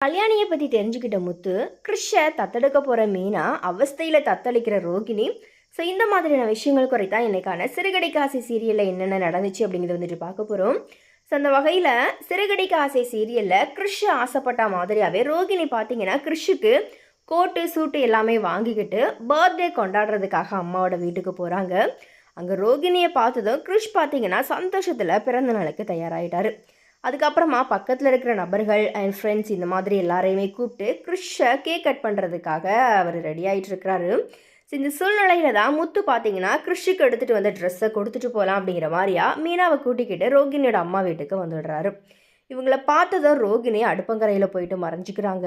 கல்யாணியை பற்றி தெரிஞ்சுக்கிட்ட முத்து கிருஷ்ஷை தத்தெடுக்க போகிற மீனா அவஸ்தையில் தத்தளிக்கிற ரோகிணி. ஸோ இந்த மாதிரியான விஷயங்கள் குறைத்தான் இன்னைக்கான சிறுகடை ஆசை சீரியலில் என்னென்ன நடந்துச்சு அப்படிங்கிறத வந்துட்டு பார்க்க போகிறோம் ஸோ அந்த வகையில் சிறுகடிக்கு ஆசை சீரியலில் கிறிஷ் ஆசைப்பட்ட மாதிரியாகவே ரோகிணி பார்த்தீங்கன்னா கிறிஷுக்கு கோட்டு சூட்டு எல்லாமே வாங்கிக்கிட்டு பர்த்டே கொண்டாடுறதுக்காக அம்மாவோட வீட்டுக்கு போகிறாங்க அங்கே ரோகிணியை பார்த்ததும் கிறிஷ் பார்த்தீங்கன்னா சந்தோஷத்தில் பிறந்த நாளுக்கு தயாராகிட்டாரு அதுக்கப்புறமா பக்கத்தில் இருக்கிற நபர்கள் அண்ட் ஃப்ரெண்ட்ஸ் இந்த மாதிரி எல்லாரையுமே கூப்பிட்டு கிருஷ்ஷை கேக் கட் பண்ணுறதுக்காக அவர் ரெடி ஆகிட்டு இருக்கிறாரு. ஸோ இந்த சூழ்நிலையில தான் முத்து பார்த்தீங்கன்னா கிருஷிக்கு எடுத்துகிட்டு வந்த ட்ரெஸ்ஸை கொடுத்துட்டு போகலாம் அப்படிங்கிற மாதிரியா மீனாவை கூட்டிக்கிட்டு ரோகிணியோட அம்மா வீட்டுக்கு வந்துடுறாரு. இவங்கள பார்த்ததும் ரோகிணி அடுப்பங்கரையில் போயிட்டு மறைஞ்சிக்கிறாங்க.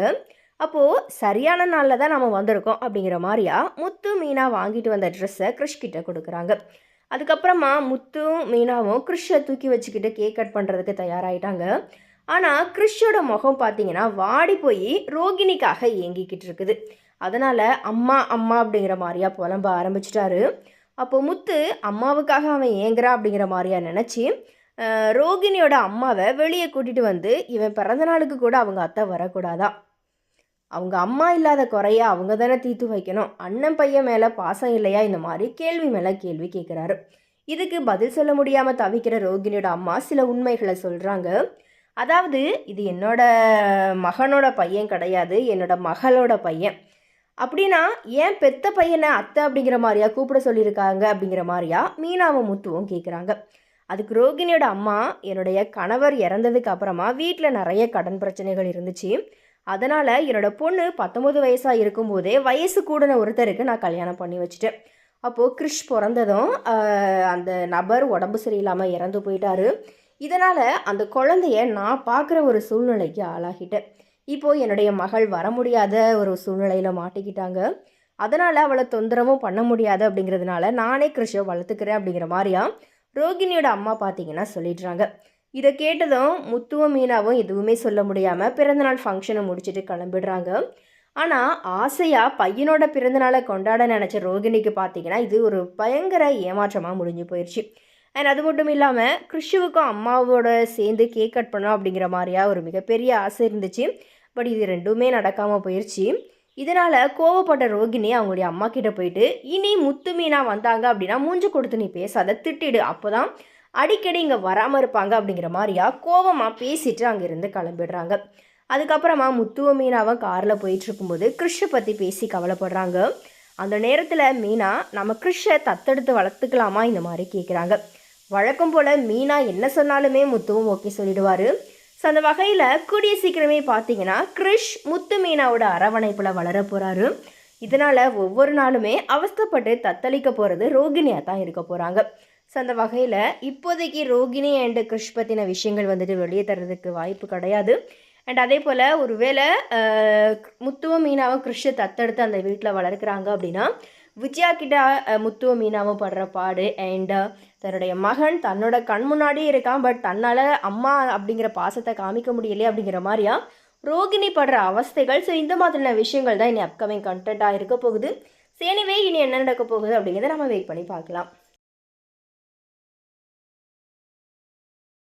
அப்போது சரியான நாளில் தான் நம்ம வந்திருக்கோம் அப்படிங்கிற மாதிரியா முத்து மீனா வாங்கிட்டு வந்த ட்ரெஸ்ஸை கிருஷ்கிட்ட கொடுக்குறாங்க. அதுக்கப்புறமா முத்தும் மீனாவும் கிருஷ்ஷை தூக்கி வச்சுக்கிட்டு கேக் கட் பண்ணுறதுக்கு தயாராகிட்டாங்க ஆனால் கிருஷோட முகம் பார்த்தீங்கன்னா வாடி போய் ரோகிணிக்காக ஏங்கிக்கிட்டு இருக்குது. அதனால் அம்மா அம்மா அப்படிங்கிற மாதிரியா புலம்ப ஆரம்பிச்சிட்டாரு. அப்போ முத்து அம்மாவுக்காக அவன் ஏங்குறா அப்படிங்கிற மாதிரியா நினச்சி ரோகிணியோட அம்மாவை வெளியே கூட்டிகிட்டு வந்து இவன் பிறந்த நாளுக்கு கூட அவங்க அத்தை வரக்கூடாதா? அவங்க அம்மா இல்லாத குறைய அவங்க தானே தீர்த்து வைக்கணும். அண்ணன் பையன் மேலே பாசம் இல்லையா? இந்த மாதிரி கேள்வி மேலே கேள்வி கேட்குறாரு இதுக்கு பதில் சொல்ல முடியாமல் தவிக்கிற ரோகிணியோட அம்மா சில உண்மைகளை சொல்கிறாங்க அதாவது இது என்னோட மகனோட பையன் கிடையாது என்னோட மகளோட பையன். அப்படின்னா ஏன் பெத்த பையனை அத்தை அப்படிங்கிற மாதிரியா கூப்பிட சொல்லியிருக்காங்க அப்படிங்கிற மாதிரியா மீனாவும் முத்துவும் கேட்குறாங்க அதுக்கு ரோகிணியோட அம்மா என்னுடைய கணவர் இறந்ததுக்கு அப்புறமா வீட்டில் நிறைய கடன் பிரச்சனைகள் இருந்துச்சு. அதனால் என்னோட பொண்ணு பத்தொம்பது வயசாக இருக்கும்போதே வயசு கூடன ஒருத்தருக்கு நான் கல்யாணம் பண்ணி வச்சுட்டேன். அப்போது கிறிஷ் பிறந்ததும் அந்த நபர் உடம்பு சரியில்லாமல் இறந்து போயிட்டாரு. இதனால் அந்த குழந்தைய நான் பார்க்குற ஒரு சூழ்நிலைக்கு ஆளாகிட்டேன். இப்போது என்னுடைய மகள் வர முடியாத ஒரு சூழ்நிலையில் மாட்டிக்கிட்டாங்க. அதனால் அவளை தொந்தரவும் பண்ண முடியாது அப்படிங்கிறதுனால நானே கிறிஷை வளர்த்துக்கிறேன் அப்படிங்கிற மாதிரியா ரோகிணியோட அம்மா பார்த்தீங்கன்னா சொல்லிடுறாங்க. இதை கேட்டதும் முத்துவும் மீனாவும் எதுவுமே சொல்ல முடியாமல் பிறந்தநாள் ஃபங்க்ஷனை முடிச்சுட்டு கிளம்பிடுறாங்க. ஆனால் ஆசையாக பையனோட பிறந்தநாளை கொண்டாட நினச்ச ரோகிணிக்கு பார்த்தீங்கன்னா இது ஒரு பயங்கர ஏமாற்றமாக முடிஞ்சு போயிடுச்சு அண்ட் அது மட்டும் இல்லாமல் கிருஷுவுக்கும் அம்மாவோட சேர்ந்து கேக் கட் பண்ணோம் அப்படிங்கிற மாதிரியா ஒரு மிகப்பெரிய ஆசை இருந்துச்சு. பட் இது ரெண்டுமே நடக்காமல் போயிடுச்சு இதனால் கோவப்பட்ட ரோகிணி அவங்களுடைய அம்மா கிட்ட போயிட்டு இனி முத்து மீனா வந்தாங்க அப்படின்னா மூஞ்சு கொடுத்து நீ பேசாத திட்டிடு. அப்போ தான் அடிக்கடி இங்கே வராமல் இருப்பாங்க அப்படிங்கிற மாதிரியா கோவமாக பேசிட்டு அங்கேருந்து கிளம்பிடுறாங்க. அதுக்கப்புறமா முத்துவ மீனாவும் காரில் போயிட்டுருக்கும்போது இருக்கும்போது பற்றி பேசி கவலைப்படுறாங்க. அந்த நேரத்தில் மீனா நம்ம கிருஷை தத்தெடுத்து வளர்த்துக்கலாமா இந்த மாதிரி கேட்குறாங்க வழக்கம் போல் மீனா என்ன சொன்னாலுமே முத்துவும் ஓகே சொல்லிடுவார். ஸோ அந்த வகையில் கூடிய சீக்கிரமே பார்த்தீங்கன்னா கிருஷ் முத்து மீனாவோட அரவணைப்பில் வளர போகிறாரு இதனால் ஒவ்வொரு நாளுமே அவஸ்தப்பட்டு தத்தளிக்க போகிறது ரோகிணியாக தான் இருக்க போகிறாங்க ஸோ அந்த வகையில் இப்போதைக்கு ரோகிணி அண்டு கிருஷ் பற்றின விஷயங்கள் வந்துட்டு வெளியே தர்றதுக்கு வாய்ப்பு கிடையாது. அண்ட் அதே போல் ஒருவேளை முத்துவ மீனாவும் கிருஷ்ண தத்தெடுத்து அந்த வீட்டில் வளர்க்குறாங்க அப்படின்னா விஜயா கிட்ட முத்துவ மீனாவும் படுற பாடு அண்ட் தன்னுடைய மகன் தன்னோட கண் முன்னாடியே இருக்கான் பட் தன்னால் அம்மா அப்படிங்கிற பாசத்தை காமிக்க முடியலையே அப்படிங்கிற மாதிரியா ரோகிணி படுற அவஸ்தைகள் ஸோ இந்த மாதிரியான விஷயங்கள் தான் இனி அப்கமிங் கண்டென்ட்டாக இருக்க போகுது. சேனிவே இனி என்ன நடக்க போகுது அப்படிங்கிறத நம்ம வெயிட் பண்ணி பார்க்கலாம்.